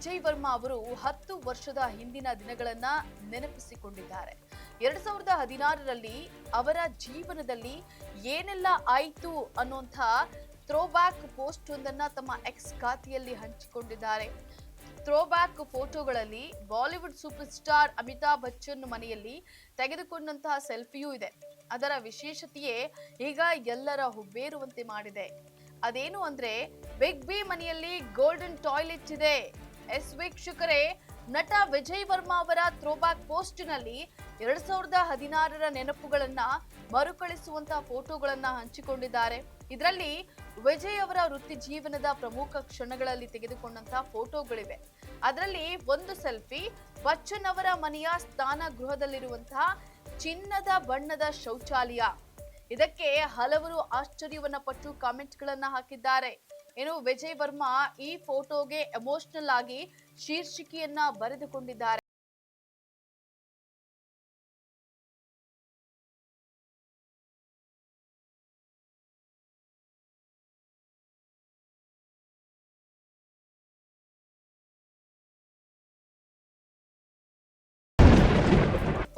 ವಿಜಯ್ ವರ್ಮಾ ಅವರು ಹತ್ತು ವರ್ಷದ ಹಿಂದಿನ ದಿನಗಳನ್ನ ನೆನಪಿಸಿಕೊಂಡಿದ್ದಾರೆ. ಎರಡ್ ಸಾವಿರದ ಹದಿನಾರರಲ್ಲಿ ಅವರ ಜೀವನದಲ್ಲಿ ಏನೆಲ್ಲ ಆಯಿತು ಅನ್ನುವಂಥ ಥ್ರೋಬ್ಯಾಕ್ ಪೋಸ್ಟ್ ಒಂದನ್ನ ತಮ್ಮ ಎಕ್ಸ್ ಖಾತೆಯಲ್ಲಿ ಹಂಚಿಕೊಂಡಿದ್ದಾರೆ. ಥ್ರೋಬ್ಯಾಕ್ ಫೋಟೋಗಳಲ್ಲಿ Bollywood super star Amitabh Bachchan ಮನೆಯಲ್ಲಿ ತೆಗೆದುಕೊಂಡಂತಹ ಸೆಲ್ಫಿಯೂ ಇದೆ. ಅದರ ವಿಶೇಷತೆಯೇ ಈಗ ಎಲ್ಲರ ಹುಬ್ಬೇರುವಂತೆ ಮಾಡಿದೆ. ಅದೇನು ಅಂದ್ರೆ ಬಿಗ್ ಬಿ ಮನೆಯಲ್ಲಿ ಗೋಲ್ಡನ್ ಟಾಯ್ಲೆಟ್ ಇದೆ. ಎಸ್ ವೀಕ್ಷಕರೇ ನಟ ವಿಜಯ್ ವರ್ಮಾ ಅವರ ಥ್ರೋಬ್ಯಾಕ್ ಪೋಸ್ಟ್ನಲ್ಲಿ ಎರಡ್ ಸಾವಿರದ ಹದಿನಾರರ ನೆನಪುಗಳನ್ನ ಮರುಕಳಿಸುವಂತಹ ಫೋಟೋಗಳನ್ನ ಹಂಚಿಕೊಂಡಿದ್ದಾರೆ. ಇದರಲ್ಲಿ ವಿಜಯ್ ಅವರ ವೃತ್ತಿ ಜೀವನದ ಪ್ರಮುಖ ಕ್ಷಣಗಳಲ್ಲಿ ತೆಗೆದುಕೊಂಡಂತಹ ಫೋಟೋಗಳಿವೆ. ಅದರಲ್ಲಿ ಒಂದು ಸೆಲ್ಫಿ, ಬಚ್ಚನ್ ಅವರ ಮನೆಯ ಸ್ಥಾನ ಗೃಹದಲ್ಲಿರುವಂತಹ ಚಿನ್ನದ ಬಣ್ಣದ ಶೌಚಾಲಯ. ಇದಕ್ಕೆ ಹಲವರು ಆಶ್ಚರ್ಯವನ್ನ ಪಟ್ಟು ಕಾಮೆಂಟ್ಗಳನ್ನ ಹಾಕಿದ್ದಾರೆ. ಇನ್ನು ವಿಜಯ್ ವರ್ಮಾ ಈ ಫೋಟೋಗೆ ಎಮೋಷನಲ್ ಆಗಿ ಶೀರ್ಷಿಕೆಯನ್ನ ಬರೆದುಕೊಂಡಿದ್ದಾರೆ.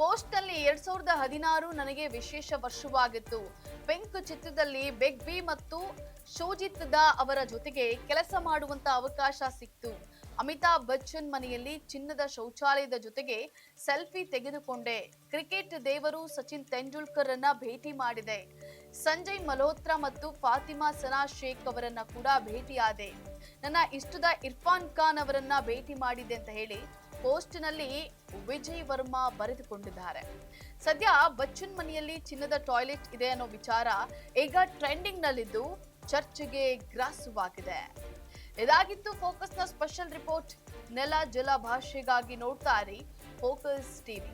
ಪೋಸ್ಟ್ನಲ್ಲಿ ಎರಡ್ ಸಾವಿರದ ಹದಿನಾರು ನನಗೆ ವಿಶೇಷ ವರ್ಷವಾಗಿತ್ತು. ಪಿಂಕ್ ಚಿತ್ರದಲ್ಲಿ ಬೆಗ್ ಬಿ ಮತ್ತು ಶೋಜಿತ್ ದಾ ಅವರ ಜೊತೆಗೆ ಕೆಲಸ ಮಾಡುವಂತ ಅವಕಾಶ ಸಿಕ್ತು. ಅಮಿತಾಬ್ ಬಚ್ಚನ್ ಮನೆಯಲ್ಲಿ ಚಿನ್ನದ ಶೌಚಾಲಯದ ಜೊತೆಗೆ ಸೆಲ್ಫಿ ತೆಗೆದುಕೊಂಡೆ. ಕ್ರಿಕೆಟ್ ದೇವರು ಸಚಿನ್ ತೆಂಡೂಲ್ಕರ್ ಅನ್ನ ಭೇಟಿ ಮಾಡಿದೆ. ಸಂಜಯ್ ಮಲ್ಹೋತ್ರಾ ಮತ್ತು ಫಾತಿಮಾ ಸನಾ ಶೇಖ್ ಅವರನ್ನ ಕೂಡ ಭೇಟಿಯಾದೆ. ನನ್ನ ಇಷ್ಟದ ಇರ್ಫಾನ್ ಖಾನ್ ಅವರನ್ನ ಭೇಟಿ ಮಾಡಿದೆ ಅಂತ ಹೇಳಿ ಪೋಸ್ಟ್ನಲ್ಲಿ ವಿಜಯ್ ವರ್ಮಾ ಬರೆದುಕೊಂಡಿದ್ದಾರೆ. ಸದ್ಯ ಬಚ್ಚನ್ ಮನೆಯಲ್ಲಿ ಚಿನ್ನದ ಟಾಯ್ಲೆಟ್ ಇದೆ ಅನ್ನೋ ವಿಚಾರ ಈಗ ಟ್ರೆಂಡಿಂಗ್ ನಲ್ಲಿದ್ದು ಚರ್ಚೆಗೆ ಗ್ರಾಸವಾಗಿದೆ. ಇದಾಗಿತ್ತು ಫೋಕಸ್ನ ಸ್ಪೆಷಲ್ ರಿಪೋರ್ಟ್. ನೆಲ ಜಲ ಭಾಷೆಗಾಗಿ ನೋಡ್ತಾ ಫೋಕಸ್ ಟಿವಿ.